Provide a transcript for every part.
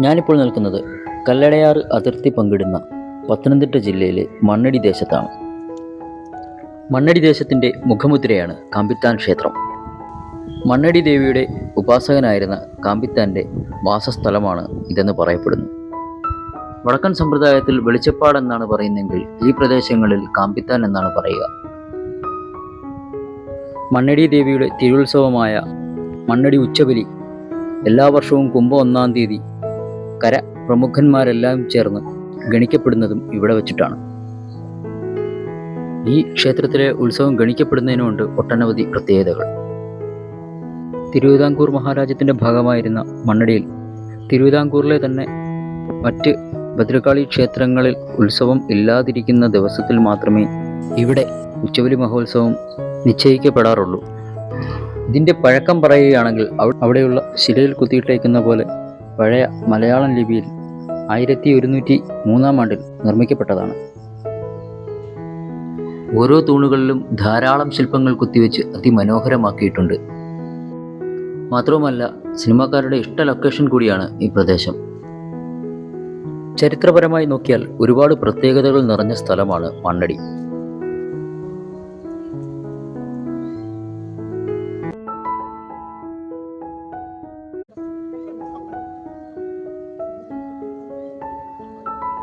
ഞാനിപ്പോൾ നിൽക്കുന്നത് കല്ലടയാർ അതിർത്തി പങ്കിടുന്ന പത്തനംതിട്ട ജില്ലയിലെ മണ്ണടി ദേശത്താണ്. മണ്ണടി ദേശത്തിന്റെ മുഖമുദ്രയാണ് കാമ്പിത്താൻ ക്ഷേത്രം. മണ്ണടി ദേവിയുടെ ഉപാസകനായിരുന്ന കാമ്പിത്താന്റെ വാസസ്ഥലമാണ് ഇതെന്ന് പറയപ്പെടുന്നു. വടക്കൻ സമ്പ്രദായത്തിൽ വെളിച്ചപ്പാടെന്നാണ് പറയുന്നതെങ്കിൽ ഈ പ്രദേശങ്ങളിൽ കാമ്പിത്താൻ എന്നാണ് പറയുക. മണ്ണടി ദേവിയുടെ തിരുത്സവമായ മണ്ണടി ഉച്ചബലി എല്ലാ വർഷവും കുംഭം ഒന്നാം തീയതി കര പ്രമുഖന്മാരെല്ലാം ചേർന്ന് ഗണിക്കപ്പെടുന്നതും ഇവിടെ വച്ചിട്ടാണ്. ഈ ക്ഷേത്രത്തിലെ ഉത്സവം ഗണിക്കപ്പെടുന്നതിനുമുണ്ട് ഒട്ടനവധി പ്രത്യേകതകൾ. തിരുവിതാംകൂർ മഹാരാജ്യത്തിന്റെ ഭാഗമായിരുന്ന മണ്ണടിയിൽ തിരുവിതാംകൂറിലെ തന്നെ മറ്റ് ഭദ്രകാളി ക്ഷേത്രങ്ങളിൽ ഉത്സവം ഇല്ലാതിരിക്കുന്ന ദിവസത്തിൽ മാത്രമേ ഇവിടെ ഉച്ചവലി മഹോത്സവം നിശ്ചയിക്കപ്പെടാറുള്ളൂ. ഇതിന്റെ പഴക്കം പറയുകയാണെങ്കിൽ അവിടെയുള്ള ശിലയിൽ കുത്തിയിട്ടേക്കുന്ന പോലെ പഴയ മലയാളം ലിപിയിൽ ആയിരത്തി ഒരുന്നൂറ്റി മൂന്നാം ആണ്ടിൽ നിർമ്മിക്കപ്പെട്ടതാണ്. ഓരോ തൂണുകളിലും ധാരാളം ശില്പങ്ങൾ കുത്തിവെച്ച് അതിമനോഹരമാക്കിയിട്ടുണ്ട്. മാത്രവുമല്ല സിനിമാക്കാരുടെ ഇഷ്ട ലൊക്കേഷൻ കൂടിയാണ് ഈ പ്രദേശം. ചരിത്രപരമായി നോക്കിയാൽ ഒരുപാട് പ്രത്യേകതകൾ നിറഞ്ഞ സ്ഥലമാണ് മണ്ണടി.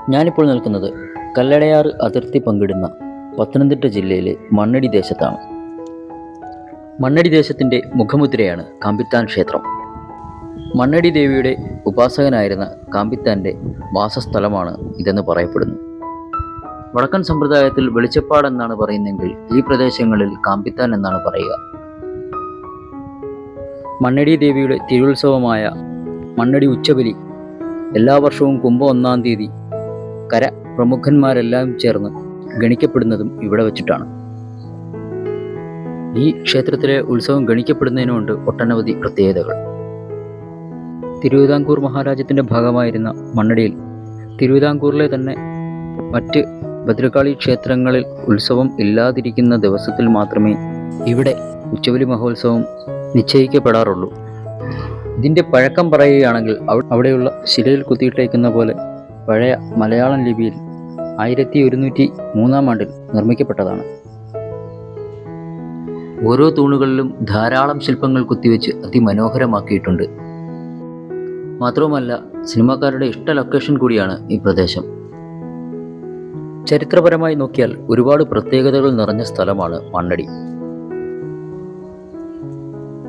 ഞാനിപ്പോൾ നിൽക്കുന്നത് കല്ലടയാർ അതിർത്തി പങ്കിടുന്ന പത്തനംതിട്ട ജില്ലയിലെ മണ്ണടി ദേശത്താണ്. മണ്ണടി ദേശത്തിന്റെ മുഖമുദ്രയാണ് കാമ്പിത്താൻ ക്ഷേത്രം. മണ്ണടി ദേവിയുടെ ഉപാസകനായിരുന്ന കാമ്പിത്താന്റെ വാസസ്ഥലമാണ് ഇതെന്ന് പറയപ്പെടുന്നു. വടക്കൻ സമ്പ്രദായത്തിൽ വെളിച്ചപ്പാട് എന്നാണ് ഈ പ്രദേശങ്ങളിൽ കാമ്പിത്താൻ എന്നാണ് പറയുക. മണ്ണടി ദേവിയുടെ തിരുത്സവമായ മണ്ണടി ഉച്ചബലി എല്ലാ വർഷവും കുംഭം ഒന്നാം തീയതി കര പ്രമുഖന്മാരെല്ലാം ചേർന്ന് ഗണിക്കപ്പെടുന്നതും ഇവിടെ വച്ചിട്ടാണ്. ഈ ക്ഷേത്രത്തിലെ ഉത്സവം ഗണിക്കപ്പെടുന്നതിനുമുണ്ട് ഒട്ടനവധി പ്രത്യേകതകൾ. തിരുവിതാംകൂർ മഹാരാജ്യത്തിന്റെ ഭാഗമായിരുന്ന മണ്ണടിയിൽ തിരുവിതാംകൂറിലെ തന്നെ മറ്റ് ഭദ്രകാളി ക്ഷേത്രങ്ങളിൽ ഉത്സവം ഇല്ലാതിരിക്കുന്ന ദിവസത്തിൽ മാത്രമേ ഇവിടെ ഉച്ചവലി മഹോത്സവം നിശ്ചയിക്കപ്പെടാറുള്ളൂ. ഇതിന്റെ പഴക്കം പറയുകയാണെങ്കിൽ അവിടെയുള്ള ശിലയിൽ കുത്തിയിട്ടേക്കുന്ന പോലെ പഴയ മലയാളം ലിപിയിൽ ആയിരത്തി ഒരുന്നൂറ്റി മൂന്നാം ആണ്ടിൽ നിർമ്മിക്കപ്പെട്ടതാണ്. ഓരോ തൂണുകളിലും ധാരാളം ശില്പങ്ങൾ കുത്തിവെച്ച് അതിമനോഹരമാക്കിയിട്ടുണ്ട്. മാത്രവുമല്ല സിനിമാക്കാരുടെ ഇഷ്ട ലൊക്കേഷൻ കൂടിയാണ് ഈ പ്രദേശം. ചരിത്രപരമായി നോക്കിയാൽ ഒരുപാട് പ്രത്യേകതകൾ നിറഞ്ഞ സ്ഥലമാണ് മണ്ണടി.